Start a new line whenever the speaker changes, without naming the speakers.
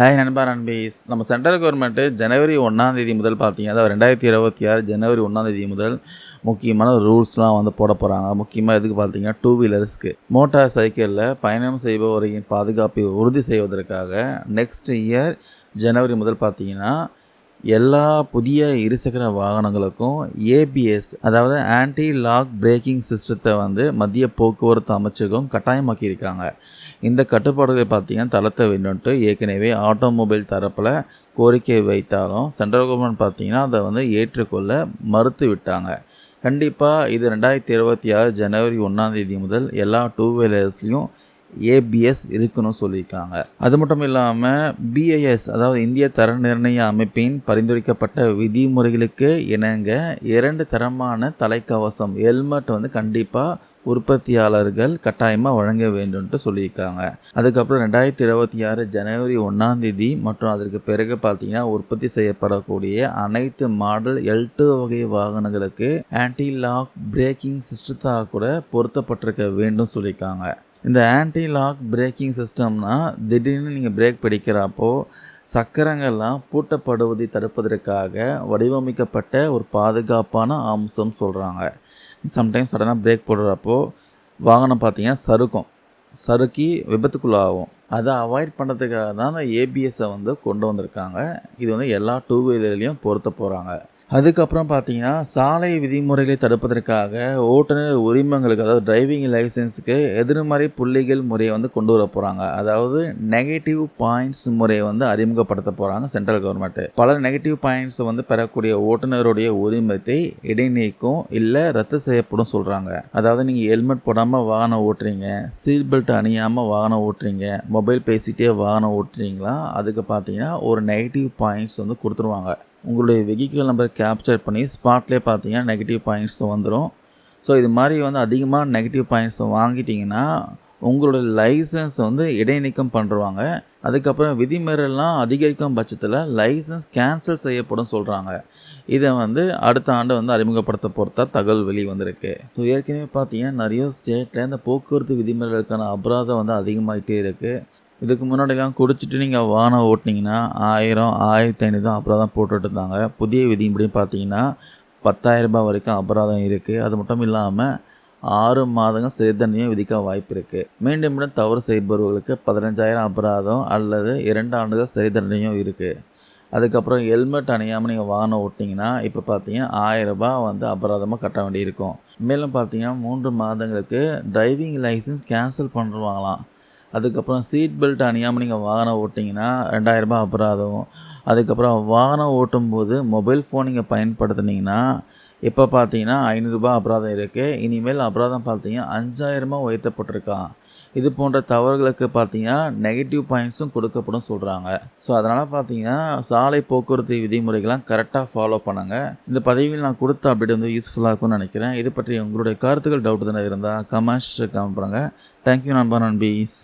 Hi நண்பா நண்பீஸ் நம்ம central government ஜனவரி ஒன்றாந்தேதி முதல் பார்த்தீங்க அதாவது ரெண்டாயிரத்தி இருபத்தி ஆறு ஜனவரி ஒன்றாந்தேதி முதல் முக்கியமான ரூல்ஸ்லாம் வந்து போட போகிறாங்க முக்கியமாக எதுக்கு பார்த்தீங்கன்னா டூ வீலர்ஸ்க்கு மோட்டார் சைக்கிளில் பயணம் செய்பவரையின் பாதுகாப்பை உறுதி செய்வதற்காக நெக்ஸ்ட் இயர் ஜனவரி முதல் பார்த்தீங்கன்னா எல்லா புதிய இருசக்கர வாகனங்களுக்கும் ஏபிஎஸ் அதாவது ஆன்டி லாக் பிரேக்கிங் சிஸ்டத்தை வந்து மத்திய போக்குவரத்து அமைச்சகம் கட்டாயமாக்கியிருக்காங்க. இந்த கட்டுப்பாடுகளை பார்த்தீங்கன்னா தளர்த்த வேண்டும்ட்டு ஏற்கனவே ஆட்டோமொபைல் தரப்பில் கோரிக்கை வைத்தாலும் சென்ட்ரல் கவர்மெண்ட் பார்த்தீங்கன்னா அதை வந்து ஏற்றுக்கொள்ள மறுத்து விட்டாங்க. கண்டிப்பாக இது ரெண்டாயிரத்தி இருபத்தி ஆறு ஜனவரி ஒன்றாந்தேதி முதல் எல்லா டூ வீலர்ஸ்லேயும் ஏபிஎஸ் இருக்கணும் சொல்லியிருக்காங்க. அது மட்டும் இல்லாமல் பிஐஎஸ் அதாவது இந்திய தர நிர்ணய அமைப்பின் பரிந்துரைக்கப்பட்ட விதிமுறைகளுக்கு இணங்க இரண்டு தரமான தலைக்கவசம் ஹெல்மெட் வந்து கண்டிப்பாக உற்பத்தியாளர்கள் கட்டாயமாக வழங்க வேண்டும்ட்டு சொல்லியிருக்காங்க. அதுக்கப்புறம் ரெண்டாயிரத்தி இருபத்தி ஆறு ஜனவரி ஒன்றாந்தேதி மற்றும் அதற்கு பிறகு பார்த்தீங்கன்னா உற்பத்தி செய்யப்படக்கூடிய அனைத்து மாடல் எல் டூ வகை வாகனங்களுக்கு ஆன்டி லாக் பிரேக்கிங் சிஸ்டத்தாக கூட பொருத்தப்பட்டிருக்க வேண்டும் சொல்லியிருக்காங்க. இந்த ஆன்டி லாக் பிரேக்கிங் சிஸ்டம்னா திடீர்னு நீங்கள் பிரேக் பிடிக்கிறப்போ சக்கரங்கள்லாம் பூட்டப்படுவதை தடுப்பதற்காக வடிவமைக்கப்பட்ட ஒரு பாதுகாப்பான அம்சம் சொல்கிறாங்க சம்டைம்ஸ் சடனாக பிரேக் போடுறப்போ வாகனம் பார்த்தீங்கன்னா சறுக்கும். சறுக்கி விபத்துக்குள்ளாகும். அதை அவாய்ட் பண்ணுறதுக்காக தான் அந்த ஏபிஎஸ்ஸை வந்து கொண்டு வந்திருக்காங்க. இது வந்து எல்லா டூ வீலர்லேயும் பொருத்த போகிறாங்க அதுக்கப்புறம் பார்த்தீங்கன்னா சாலை விதிமுறைகளை தடுப்பதற்காக ஓட்டுநர் உரிமங்களுக்கு அதாவது டிரைவிங் லைசன்ஸுக்கு எதிர்மறை புள்ளிகள் முறையை வந்து கொண்டு வர போகிறாங்க அதாவது நெகட்டிவ் பாயிண்ட்ஸ் முறையை வந்து அறிமுகப்படுத்த போகிறாங்க சென்ட்ரல் கவர்மெண்ட்டு பல நெகட்டிவ் பாயிண்ட்ஸ் வந்து பெறக்கூடிய ஓட்டுநருடைய உரிமத்தை இடைநீக்கும் இல்லை ரத்து செய்யப்படும் சொல்கிறாங்க அதாவது நீங்கள் ஹெல்மெட் போடாமல் வாகனம் ஓட்டுறீங்க சீட் பெல்ட் அணியாமல் வாகனம் ஓட்டுறீங்க மொபைல் பேசிகிட்டே வாகனம் ஓட்டுறீங்களா? அதுக்கு பார்த்தீங்கன்னா ஒரு நெகட்டிவ் பாயிண்ட்ஸ் வந்து கொடுத்துருவாங்க. உங்களுடைய வெஹிக்கிள் நம்பர் கேப்சர் பண்ணி ஸ்பாட்லேயே பார்த்தீங்கன்னா நெகட்டிவ் பாயிண்ட்ஸ் வந்துடும் ஸோ இது மாதிரி வந்து அதிகமாக நெகட்டிவ் பாயிண்ட்ஸ் வாங்கிட்டிங்கன்னா உங்களோட லைசன்ஸ் வந்து இடைநீக்கம் பண்ணுறாங்க அதுக்கப்புறம் விதிமீறலாம் அதிகரிக்கும் பட்சத்தில் லைசன்ஸ் கேன்சல் செய்யப்படும் சொல்கிறாங்க இதை வந்து அடுத்த ஆண்டு வந்து அறிமுகப்படுத்த பொறுத்தா தகவல் வெளி வந்திருக்கு. ஸோ ஏற்கனவே பார்த்தீங்கன்னா நிறைய ஸ்டேட்டில் இந்த போக்குவரத்து விதிமுறைகளுக்கான அபராதம் வந்து அதிகமாகிட்டே இருக்குது இதுக்கு முன்னாடிலாம் குடிச்சிட்டு நீங்கள் வாகனம் ஓட்டினீங்கன்னா ஆயிரம் ஆயிரத்தி ஐநூறு தான் அபராதம் போட்டுட்டு இருந்தாங்க புதிய விதிப்படி பார்த்தீங்கன்னா பத்தாயிரரூபா வரைக்கும் அபராதம் இருக்குது அது மட்டும் இல்லாமல் ஆறு மாதங்கள் சிறை விதிக்க வாய்ப்பு இருக்குது மீண்டும் மீண்டும் தவறு செய்பவர்களுக்கு பதினஞ்சாயிரம் அபராதம் அல்லது இரண்டு ஆண்டுகள் சிறுதண்டனையும் இருக்குது அதுக்கப்புறம் ஹெல்மெட் அணியாமல் நீங்கள் வாகனம் ஓட்டிங்கன்னா இப்போ பார்த்தீங்கன்னா ஆயிரரூபா வந்து அபராதமாக கட்ட வேண்டியிருக்கும். மேலும் பார்த்தீங்கன்னா மூன்று மாதங்களுக்கு டிரைவிங் லைசன்ஸ் கேன்சல் பண்ணுவாங்களாம் அதுக்கப்புறம் சீட் பெல்ட் அணியாமல் நீங்கள் வாகனம் ஓட்டிங்கன்னா ரெண்டாயிரரூபா அபராதம். அதுக்கப்புறம் வாகனம் ஓட்டும்போது மொபைல் ஃபோன் நீங்கள் பயன்படுத்துனீங்கன்னா இப்போ பார்த்தீங்கன்னா ஐநூறுரூபா அபராதம் இருக்குது இனிமேல் அபராதம் பார்த்தீங்கன்னா அஞ்சாயிரமா உயர்த்தப்பட்டிருக்கான். இது போன்ற தவறுகளுக்கு பார்த்தீங்கன்னா நெகட்டிவ் பாயிண்ட்ஸும் கொடுக்கப்படும் சொல்கிறாங்க ஸோ அதனால் பார்த்தீங்கன்னா சாலை போக்குவரத்து விதிமுறைகள்லாம் கரெக்டாக ஃபாலோ பண்ணுங்கள் இந்த பதவியில் நான் கொடுத்த அப்டேட் வந்து யூஸ்ஃபுல்லாக இருக்கும்னு நினைக்கிறேன். இது பற்றி உங்களுடைய கருத்துக்கள் டவுட் தானே இருந்தால் கமெண்ட்ஸ் கமெண்ட் பண்ணுங்கள் தேங்க்யூ நண்பா நண்பீஸ்.